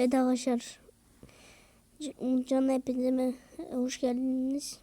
Arkadaşlar. Can hepinize hoş geldiniz.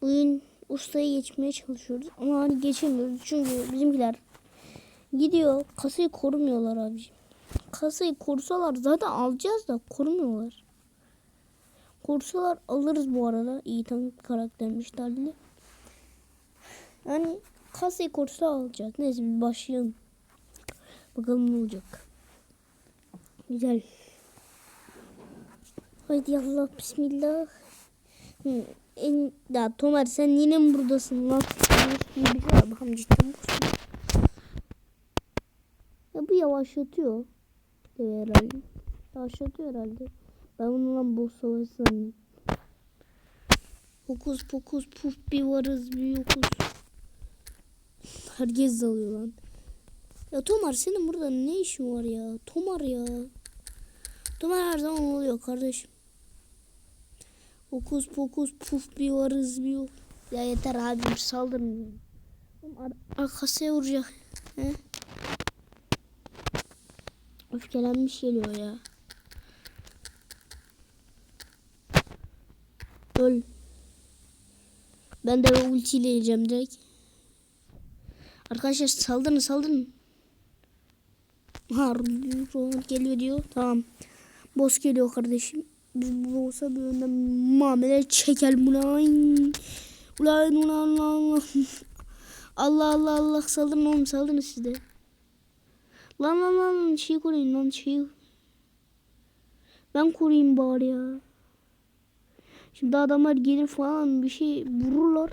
Bugün ustayı geçmeye çalışıyoruz ama hani geçemiyoruz çünkü bizimkiler gidiyor kasayı korumuyorlar abiciğim. Kasayı korusalar zaten alacağız da korumuyorlar. Korusalar alırız bu arada iyi tank karaktermiş Dalili. Yani kasayı korusa alacağız. Neyse bir başlayalım. Bakalım ne olacak. Güzel. Haydi Allah bismillah. En, ya Tomer sen yine mi buradasın lan? Bakalım cidden misin? Ya bu yavaşlatıyor. Evet herhalde. Yavaşlatıyor herhalde. Ben bunu lan boss savaşı sanıyorum. Fokus fokus puf bir varız bir yokuz. Herkes dalıyor lan. Ya Tomar senin burada ne işin var ya? Tomar ya. Tomar her zaman oluyor kardeşim. Fokus fokus puf bir varız bir yok. Ya yeter abim saldırın. Arkasına vuracak. He? Öfkelenmiş geliyor ya. Öl. Ben de ultiyle yiyeceğim direkt. Arkadaşlar saldırın saldırın. Ha Roland geliyor diyor. Tamam. Boss geliyor kardeşim. Biz bu boss'a bir önden muamele çekelim ulan. Ulan ulan ulan. Allah Allah Allah saldırın oğlum saldırın siz. Lan lan lan şey koruyun lan şey. Ben koruyayım bari ya. Şimdi adamlar gelir falan bir şey vururlar.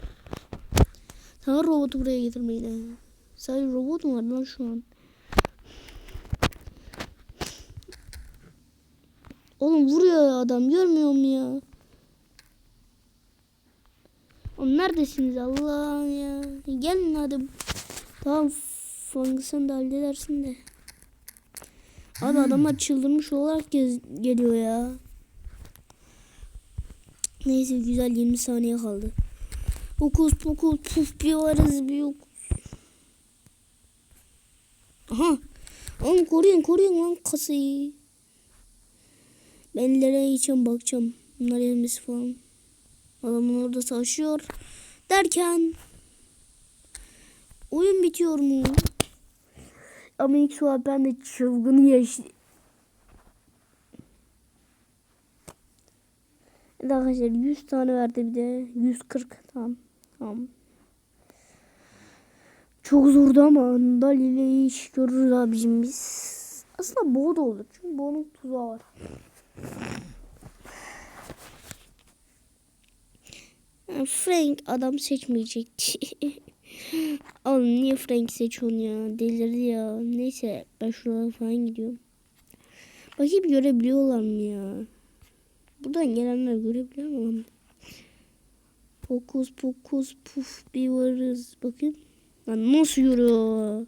Sana robotu buraya getirmeyin. Sadece robot mu var lan şu an? Oğlum vuruyor adam görmüyor mu ya? Oğlum neredesiniz Allah ya? Gelin hadi. Tamam Fangısını da halledersin de. Abi adamlar çıldırmış olarak gez- geliyor ya. Neyse güzel 20 saniye kaldı. Fokus fokus puf bir varız bir yok. Aha. Oğlum koruyun koruyun lan kasayı. Ben ileri için bakacağım. Bunlar gelmesi falan. Adamın orada savaşıyor. Derken. Oyun bitiyor mu? Ama ilk sual ben de çılgın yaşlı. Evet arkadaşlar 100 tane verdi bir de 140 tamam tamam. Çok zordu ama Dali iş görürüz abicim biz. Aslında Bo da olur çünkü Bo'nun tuzağı var. Frank adam seçmeyecek. Oğlum niye Frank seçiyorsun ya? Delirdi ya. Neyse ben şuralara falan gidiyorum. Bakayım görebiliyorlar mı ya? Buradan gelenler görebiliyor mu? Fokus fokus puf bir varız. Bakın. Lan nasıl yürüyor?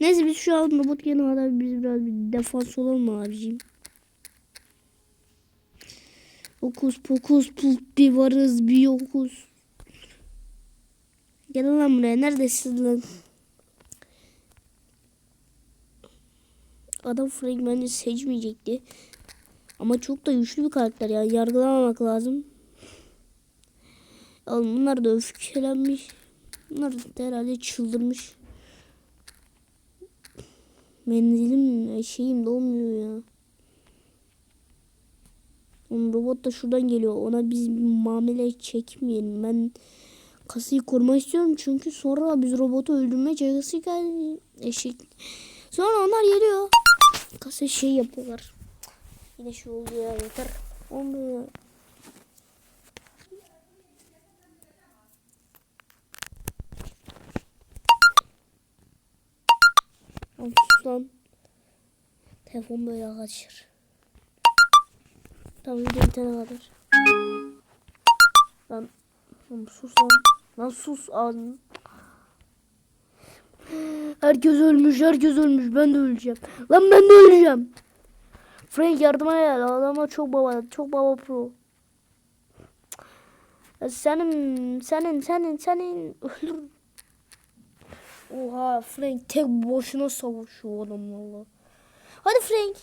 Neyse biz şu an robot gelene kadar biz biraz bir defans olalım abicim. Fokus fokus puf bir varız bir yokuz. Gel lan buraya. Neredesin lan? Adam Frank seçmeyecekti. Ama çok da güçlü bir karakter ya. Yargılamamak lazım. Oğlum bunlar da öfkelenmiş. Bunlar da herhalde çıldırmış. Menzilim şeyim dolmuyor ya. Oğlum robot da şuradan geliyor. Ona biz bir muamele çekmeyelim. Ben kasayı korumak istiyorum. Çünkü sonra biz robotu öldürmeye çalışırken eşek. Sonra onlar geliyor. Kasa şey yapıyorlar. Yine şu oldu ya yeter. Olmuyor. Lan sus lan. Telefon böyle kaçır. Tamam video bitene kadar. Lan, lan sus lan. Lan sus ağzını. Herkes ölmüş, herkes ölmüş. Ben de öleceğim. Lan ben de öleceğim. Frank yardıma gel. Adama çok baba, çok baba pro. Senin, senin, senin, senin. Oha Frank tek boşuna savaşıyor adam valla. Hadi Frank.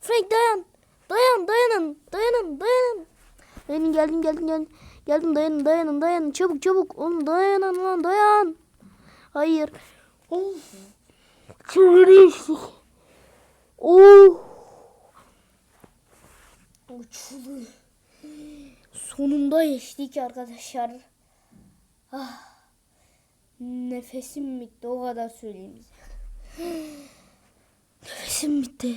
Frank dayan. Dayan dayanın. Dayanın dayanın. Dayanın geldim geldim geldim. Geldim dayanın dayanın dayanın. Çabuk çabuk. Oğlum dayanın lan dayan. Hayır. Of. Çığırıyorsun. Oh. Uçulu. Sonunda geçtik arkadaşlar. Ah. Nefesim bitti o kadar söyleyeyim size. Nefesim bitti.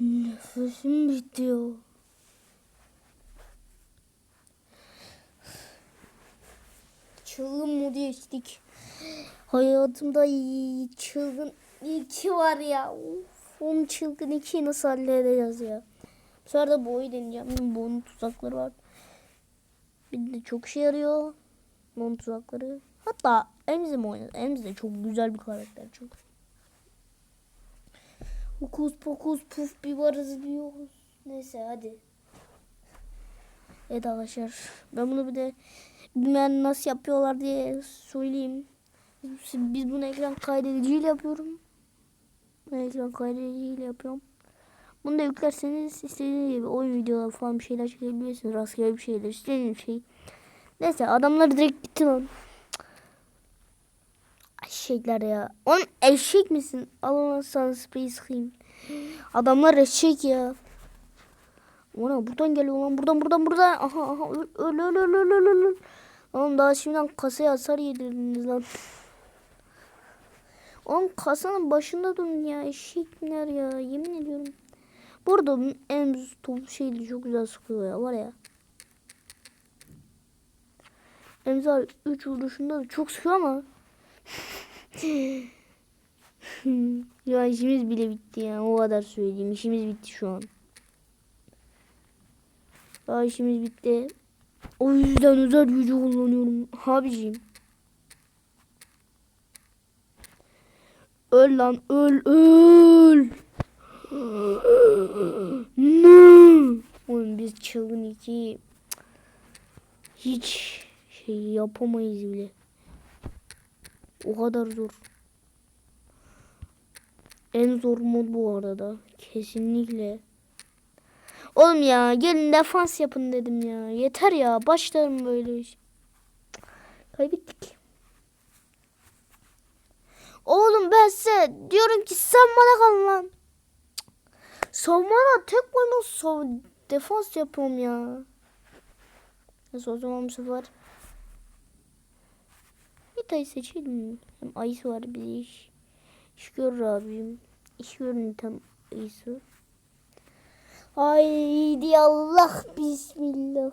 Nefesim bitiyor. Çılgın modu geçtik. Hayatımda iyi çılgın iki var ya. Of, onun çılgın ikiyi nasıl halledeceğiz ya. Bu sefer de boyu deneyeceğim. Bunun tuzakları var. Bir de çok işe yarıyor. Bunun tuzakları. Hatta Emzi mi oynadı? Emzi de çok güzel bir karakter çünkü. Hokus pokus puf bir varız bir yokuz. Neyse hadi. Evet arkadaşlar. Ben bunu bir de bilmeyen nasıl yapıyorlar diye söyleyeyim. Biz bunu ekran kaydediciyle yapıyorum. Ekran kaydediciyle yapıyorum. Bunu da yüklerseniz istediğiniz gibi oyun videoları falan bir şeyler çekebilirsiniz. Rastgele bir şeyler istediğiniz şey. Neyse adamlar direkt bitti lan. Eşekler ya. On eşek misin? Allah'ın sana sprey sıkayım. Adamlar eşek ya. Ona buradan geliyor lan. Buradan buradan buradan. Aha aha öl öl öl öl öl. öl. Oğlum daha şimdiden kasaya hasar yedirdiniz lan. Oğlum kasanın başında durun ya. Eşekler ya. Yemin ediyorum. Burada en top şeydi çok güzel sıkıyor ya var ya. Emzal 3 vuruşunda da çok sıkıyor ama. ya işimiz bile bitti ya. O kadar söyleyeyim. İşimiz bitti şu an. Ya işimiz bitti. O yüzden özel gücü kullanıyorum. Abiciğim. Öl lan öl öl. Ne? Oğlum biz çılgın iki hiç şey yapamayız bile. O kadar zor. En zor mod bu arada. Kesinlikle. Oğlum ya gelin defans yapın dedim ya. Yeter ya başlarım böyle. Kaybettik. Oğlum ben size diyorum ki sen bana kal lan. Savunmada tek başına sav defans yapıyorum ya. Neyse o zaman bu sefer Nita'yı seçelim. Hem ayısı var bir iş. İş görür abim. İş görür Nita'nın ayısı. Haydi Allah bismillah.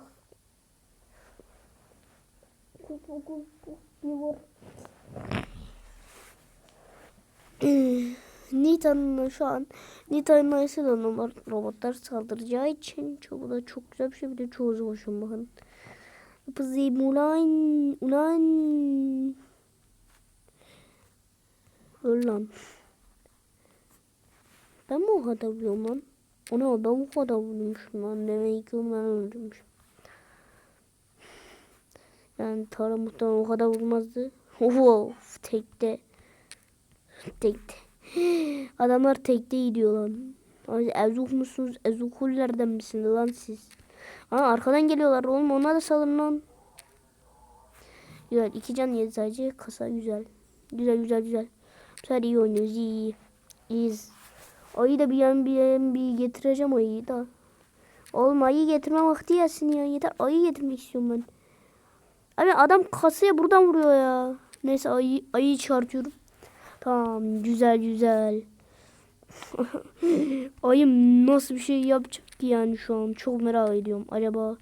Kup kup kup bir var. Nita'nın şu an Nita'nın ayısı da normal robotlar saldıracağı için çok da çok güzel bir şey bir de çoğu hoşum bakın. Yapızayım ulan ulan. Öl lan. Ben mi o kadar vuruyorum lan? O ne ben bu kadar vurmuşum lan. Demek ki ben öldürmüşüm. Yani Tara muhtemelen o kadar vurmazdı. Of tekte. Tekte. Adamlar tekte gidiyor lan. Ezuk musunuz? Ezukullerden misiniz lan siz? Aa arkadan geliyorlar oğlum ona da salın lan. Güzel iki can yedi sadece kasa güzel. Güzel güzel güzel. Bu sefer iyi oynuyoruz iyi iyi. İyiyiz. Ayı da bir yan bir yan bir getireceğim ayıyı da. Oğlum ayı getirme vakti gelsin ya. Yeter ayı getirmek istiyorum ben. Abi adam kasaya buradan vuruyor ya. Neyse ayı, ayıyı çarpıyorum. Tamam güzel güzel. Ayım nasıl bir şey yapacak ki yani şu an çok merak ediyorum. Acaba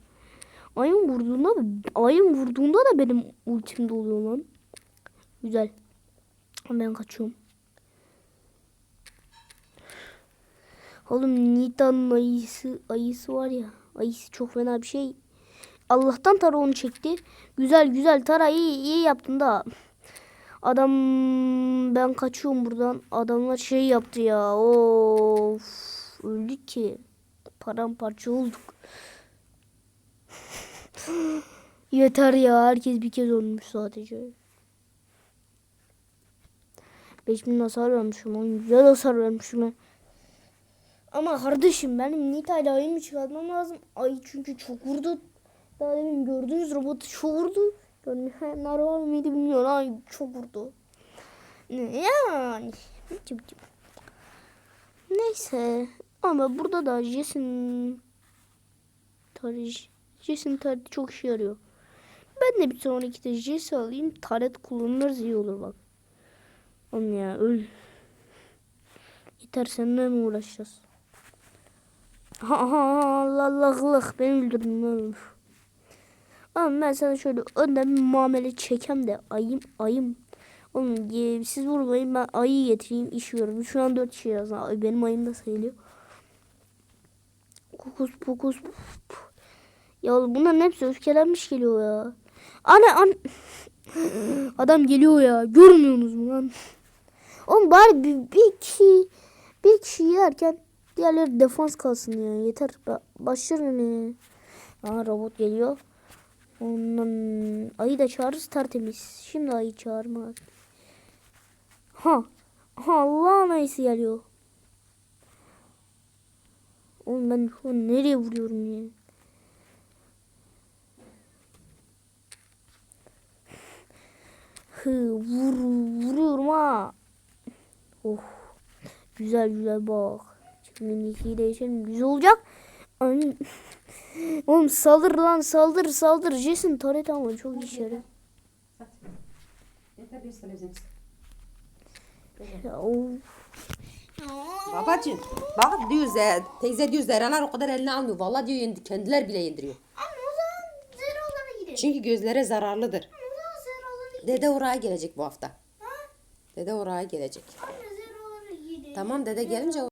ayım vurduğunda ayım vurduğunda da benim ultim doluyor lan. Güzel. Ben kaçıyorum. Oğlum Nita'nın ayısı, ayısı var ya. Ayısı çok fena bir şey. Allah'tan Tara onu çekti. Güzel güzel Tara iyi iyi yaptın da. Adam ben kaçıyorum buradan. Adamlar şey yaptı ya. Of öldük ki. Paramparça olduk. Yeter ya herkes bir kez ölmüş sadece. 5000 hasar vermişim. Lan güzel hasar vermişim. Ama kardeşim benim Nita ile ayımı çıkartmam lazım. Ay çünkü çok vurdu. Daha demin gördüğünüz robotu çok vurdu. Nar var mıydı bilmiyorum. Ay çok vurdu. Ne Yani. Neyse. Ama burada da Jason tarih Jason tarih çok işe yarıyor. Ben de bir sonraki de Jason alayım. Taret kullanırız iyi olur bak. Oğlum ya öl. Yeter seninle mi uğraşacağız? Ha ha ha Allah Allah'lık beni öldürdün lan. Ama ben sana şöyle önden bir muamele çekem de ayım ayım. Oğlum ye, siz vurmayın ben ayı getireyim iş görürüm. Şu an dört kişi yazdı. Ay, benim ayım da sayılıyor. Kokus pokus. puf. Ya oğlum bunların hepsi öfkelenmiş geliyor ya. Anne an Adam geliyor ya. Görmüyorsunuz mu lan? Oğlum bari bir, bir kişi bir kişi yerken diğerleri defans kalsın ya. Yeter. Ba başlarım ya. Aa robot geliyor. Ondan ayı da çağırırız tertemiz. Şimdi ayı çağırma. Ha. Ha Allah'ın ayısı geliyor. Oğlum ben şu an nereye vuruyorum ya? Hı, vur, vuruyorum ha. Oh. Güzel güzel bak. Şimdi ikiyi değişelim. Güzel olacak. Ay. Oğlum saldır lan saldır saldır. Jason taret ama çok işe yarıyor. Babacığım bak diyor Ze- teyze diyor Zehralar o kadar eline almıyor. Vallahi diyor yendi- kendiler bile yediriyor. Ama o zaman zeralara gidelim. Çünkü gözlere zararlıdır. O zaman zeralara Dede oraya gelecek bu hafta. Dede oraya gelecek. Anne zeralara gidelim. Tamam dede gelince